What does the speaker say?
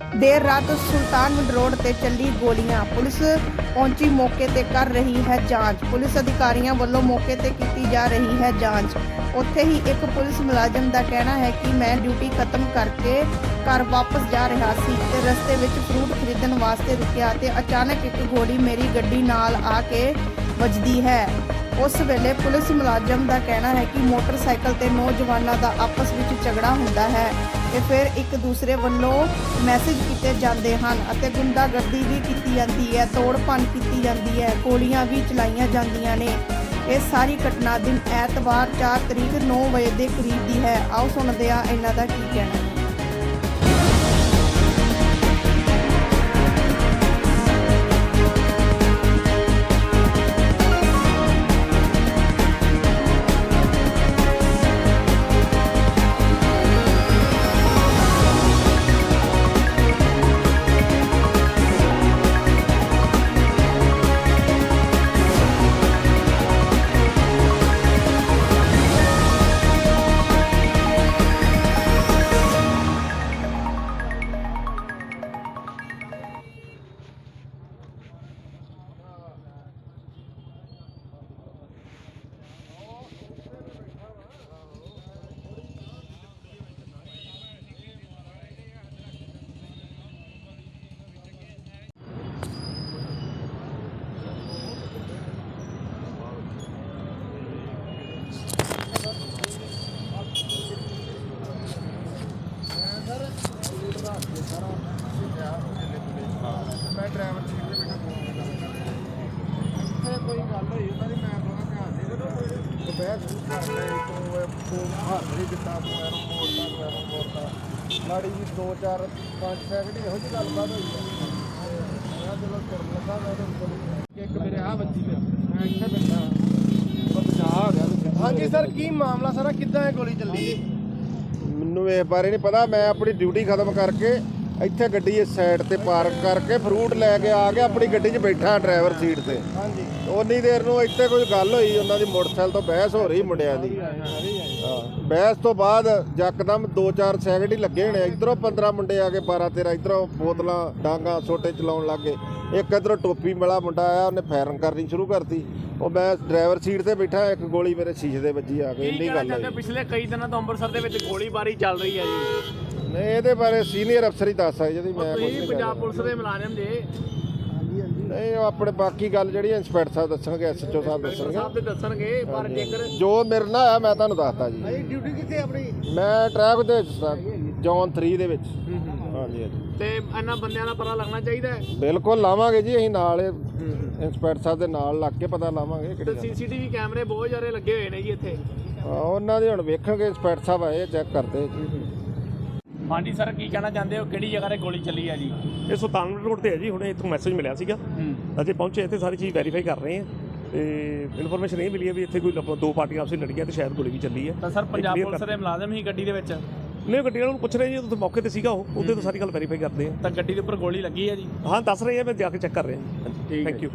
ਦੇਰ ਰਾਤ ਸੁਲਤਾਨਵਿੰਡ ਰੋਡ ਤੇ ਚੱਲੀ ਗੋਲੀਆਂ। ਪੁਲਿਸ ਪਹੁੰਚੀ, ਮੌਕੇ ਤੇ ਕਰ ਰਹੀ ਹੈ ਜਾਂਚ। ਪੁਲਿਸ ਅਧਿਕਾਰੀਆਂ ਵੱਲੋਂ ਮੌਕੇ ਤੇ ਕੀਤੀ ਜਾ ਰਹੀ ਹੈ ਜਾਂਚ। ਉੱਥੇ ਹੀ ਇੱਕ ਪੁਲਿਸ ਮੁਲਾਜ਼ਮ ਦਾ ਕਹਿਣਾ ਹੈ ਕਿ ਮੈਂ ਡਿਊਟੀ ਖਤਮ ਕਰਕੇ ਘਰ ਵਾਪਸ ਜਾ ਰਿਹਾ ਸੀ ਤੇ ਰਸਤੇ ਵਿੱਚ ਫਰੂਟ ਖਰੀਦਣ ਵਾਸਤੇ ਰੁਕਿਆ ਤੇ ਅਚਾਨਕ ਇੱਕ ਗੋਲੀ ਮੇਰੀ ਗੱਡੀ ਨਾਲ ਆ ਕੇ ਵੱਜਦੀ ਹੈ। ਉਸ ਵੇਲੇ ਪੁਲਿਸ ਮੁਲਾਜ਼ਮ ਦਾ ਕਹਿਣਾ ਹੈ ਕਿ ਮੋਟਰਸਾਈਕਲ ਤੇ ਨੌਜਵਾਨਾਂ ਦਾ ਆਪਸ ਵਿੱਚ ਝਗੜਾ ਹੁੰਦਾ ਹੈ। ਤੇ ਫਿਰ ਇੱਕ ਦੂਸਰੇ ਵੱਲੋਂ ਮੈਸੇਜ ਕੀਤੇ ਜਾਂਦੇ ਹਨ ਅਤੇ ਗੁੰਡਾਗਰਦੀ ਵੀ ਕੀਤੀ ਜਾਂਦੀ ਹੈ ਤੋੜ ਭੰਨ ਕੀਤੀ ਜਾਂਦੀ ਹੈ, ਗੋਲੀਆਂ ਵੀ ਚਲਾਈਆਂ ਜਾਂਦੀਆਂ ਨੇ। ਇਹ ਸਾਰੀ ਘਟਨਾ ਦਿਨ ਐਤਵਾਰ 4 ਤਰੀਕ 9 ਵਜੇ ਦੇ ਕਰੀਬ ਦੀ ਹੈ। ਆਓ ਸੁਣਦੇ ਹਾਂ ਇਹਨਾਂ ਦਾ ਕੀ ਕਹਿਣਾ ਲਾੜੀ ਜੀ 2 4 5 ਸੈਕਿੰਡ ਇਹੋ ਜਿਹੀ ਗੱਲਬਾਤ ਹੋਈ ਹੈ। ਮੈਂ ਚਲੋ ਤੁਰਨ ਲੱਗਾ ਮੈਂ ਉਹਦੇ ਕੋਲ ਇੱਕ ਮੇਰੇ ਆ ਵੱਜੀ ਪਿਆ। ਮੈਂ ਇੱਥੇ ਬੈਠਾ। ਉਹ ਬਚਾ ਹੋ ਗਿਆ ਵਿੱਚ। ਹਾਂਜੀ ਸਰ ਕੀ ਮਾਮਲਾ ਸਾਰਾ ਕਿੱਦਾਂ ਇਹ ਗੋਲੀ ਚੱਲੀ? ਮੈਨੂੰ ਇਸ ਬਾਰੇ ਨਹੀਂ ਪਤਾ ਮੈਂ ਆਪਣੀ ਡਿਊਟੀ ਖਤਮ ਕਰਕੇ ਇੱਥੇ ਗੱਡੀ ਇਸ ਸਾਈਡ ਤੇ ਪਾਰਕ ਕਰਕੇ ਫਰੂਟ ਲੈ ਕੇ ਆ ਗਿਆ ਆਪਣੀ ਗੱਡੀ 'ਚ ਬੈਠਾ ਡਰਾਈਵਰ ਸੀਟ ਤੇ। ਹਾਂਜੀ। ਉਨੀ ਦੇਰ ਨੂੰ ਇੱਥੇ ਕੋਈ ਗੱਲ ਹੋਈ ਉਹਨਾਂ ਦੀ ਮੋਟਰਸਾਈਕਲ ਤੋਂ ਬਹਿਸ ਹੋ ਰਹੀ ਮੁੰਡਿਆਂ ਦੀ। ਹਾਂ ਬਹਿਸ ਤੋਂ ਬਾਅਦ ਯਕਦਮ 2-4 ਸੈਕਿੰਡ ਹੀ ਲੱਗੇ ਹੋਣੇ ਇਧਰੋਂ 15 ਮੁੰਡੇ ਆ ਕੇ 12-13 ਇਧਰੋਂ ਬੋਤਲਾਂ ਡਾਂਗਾ ਛੋਟੇ ਚਲਾਉਣ ਲੱਗੇ ਇੱਕ ਇਧਰੋਂ ਟੋਪੀ ਵਾਲਾ ਮੁੰਡਾ ਆਇਆ ਉਹਨੇ ਫਾਇਰਿੰਗ ਕਰਨੀ ਸ਼ੁਰੂ ਕਰਤੀ। ਉਹ ਮੈਂ ਡਰਾਈਵਰ ਸੀਟ ਤੇ ਬੈਠਾ ਇੱਕ ਗੋਲੀ ਮੇਰੇ ਸ਼ੀਸ਼ੇ ਦੇ ਵੱਜੀ ਆ ਕੇ ਇੰਨੀ ਗੱਲ ਹੋਈ। ਪਿਛਲੇ ਕਈ ਦਿਨਾਂ ਤੋਂ ਅੰਮ੍ਰਿਤਸਰ ਦੇ ਵਿੱਚ ਗੋਲੀਬਾਰੀ ਚੱਲ ਰਹੀ ਹੈ ਜੀ। ਨਹੀਂ ਇਹਦੇ ਬਾਰੇ ਸੀਨੀਅਰ ਅਫਸਰ ਹੀ ਦੱਸ ਸਕਦੇ ਜਿਹਦੀ ਮੈਂ ਕੁਝ ਤੁਸੀਂ ਨਹੀਂ ਪੰਜਾਬ ਪੁਲਿਸ ਦੇ ਮੁਲਾਜ਼ਮ ਜੇ। ਨਹੀਂ ਉਹ ਆਪਣੇ ਬਾਕੀ ਗੱਲ ਜਿਹੜੀ ਇੰਸਪੈਕਟਰ ਸਾਹਿਬ ਦੱਸਣਗੇ ਐਸਐਚਓ ਸਾਹਿਬ ਡਾਕਟਰ ਦੱਸਣਗੇ। ਸਾਹਿਬ ਤੇ ਦੱਸਣਗੇ ਪਰ ਜੇਕਰ ਜੋ ਮੇਰੇ ਨਾਲ ਆ ਮੈਂ ਤੁਹਾਨੂੰ ਦੱਸਤਾ ਜੀ। ਡਿਊਟੀ ਕਿੱਥੇ ਆਪਣੀ? ਮੈਂ ਟਰੈਕ ਦੇ ਵਿੱਚ ਸਾਂ ਜੌਨ 3 ਦੇ ਵਿੱਚ। ਹਾਂਜੀ ਹਾਂਜੀ। ਤੇ ਇਹਨਾਂ ਬੰਦਿਆਂ ਦਾ ਪਤਾ ਲੱਗਣਾ ਚਾਹੀਦਾ ਹੈ? ਬਿਲਕੁਲ ਲਾਵਾਂਗੇ ਜੀ ਅਸੀਂ ਨਾਲ ਇੰਸਪੈਕਟਰ ਸਾਹਿਬ ਦੇ ਨਾਲ ਲੱਗ ਕੇ ਪਤਾ ਲਾਵਾਂਗੇ ਤੇ ਕਿਹੜੀ ਗੱਲ। ਸੀਸੀਟੀਵੀ ਕੈਮਰੇ ਬਹੁਤ ਜ਼ਿਆਦਾ ਲੱਗੇ ਹੋਏ ਨੇ ਜੀ ਇੱਥੇ। ਹਾਂ, ਉਹਨਾਂ ਦੀ ਹੁਣ ਵੇਖਣਗੇ ਇੰਸਪੈਕਟਰ ਸਾਹਿਬ ਆਏ ਚੈੱਕ ਕਰਦੇ ਹਾਂਜੀ ਸਰ ਕੀ ਕਹਿਣਾ ਚਾਹੁੰਦੇ ਹੋ? ਕਿਹੜੀ ਜਗ੍ਹਾ ਤੇ ਗੋਲੀ ਚੱਲੀ ਹੈ ਜੀ? ਇਹ ਸੁਲਤਾਨਪੁਰ ਰੋਡ ਤੇ ਹੈ ਜੀ ਹੁਣੇ ਇੱਥੋਂ ਮੈਸੇਜ ਮਿਲਿਆ ਸੀਗਾ। ਅਜੇ ਪਹੁੰਚੇ ਇੱਥੇ ਸਾਰੀ ਚੀਜ਼ ਵੈਰੀਫਾਈ ਕਰ ਰਹੇ ਹਾਂ। ਤੇ ਇਨਫੋਰਮੇਸ਼ਨ ਇਹ ਮਿਲੀ ਹੈ ਵੀ ਇੱਥੇ ਕੋਈ ਦੋ ਪਾਰਟੀਆਂ ਆਪਸੇ ਲੜੀਆਂ ਤੇ ਸ਼ਾਇਦ ਗੋਲੀ ਵੀ ਚੱਲੀ ਹੈ। ਤਾਂ ਸਰ ਪੰਜਾਬ ਪੁਲਿਸ ਦੇ ਮੁਲਾਜ਼ਮ ਹੀ ਗੱਡੀ ਦੇ ਵਿੱਚ? ਨਹੀਂ ਗੱਡੀ ਵਾਲਿਆਂ ਨੂੰ ਪੁੱਛ ਰਹੇ ਜੀ ਉੱਥੇ ਮੌਕੇ ਤੇ ਸੀਗਾ ਉਹ। ਉਹਦੇ ਤੋਂ ਸਾਰੀ ਗੱਲ ਵੈਰੀਫਾਈ ਕਰਦੇ ਤਾਂ ਗੱਡੀ ਦੇ ਉੱਪਰ ਗੋਲੀ ਲੱਗੀ ਹੈ ਜੀ? ਹਾਂ ਦੱਸ ਰਹੇ ਆ ਮੈਂ ਜਾ ਕੇ ਚੈੱਕ ਕਰ ਰਿਹਾ। ਠੀਕ ਹੈ। Thank you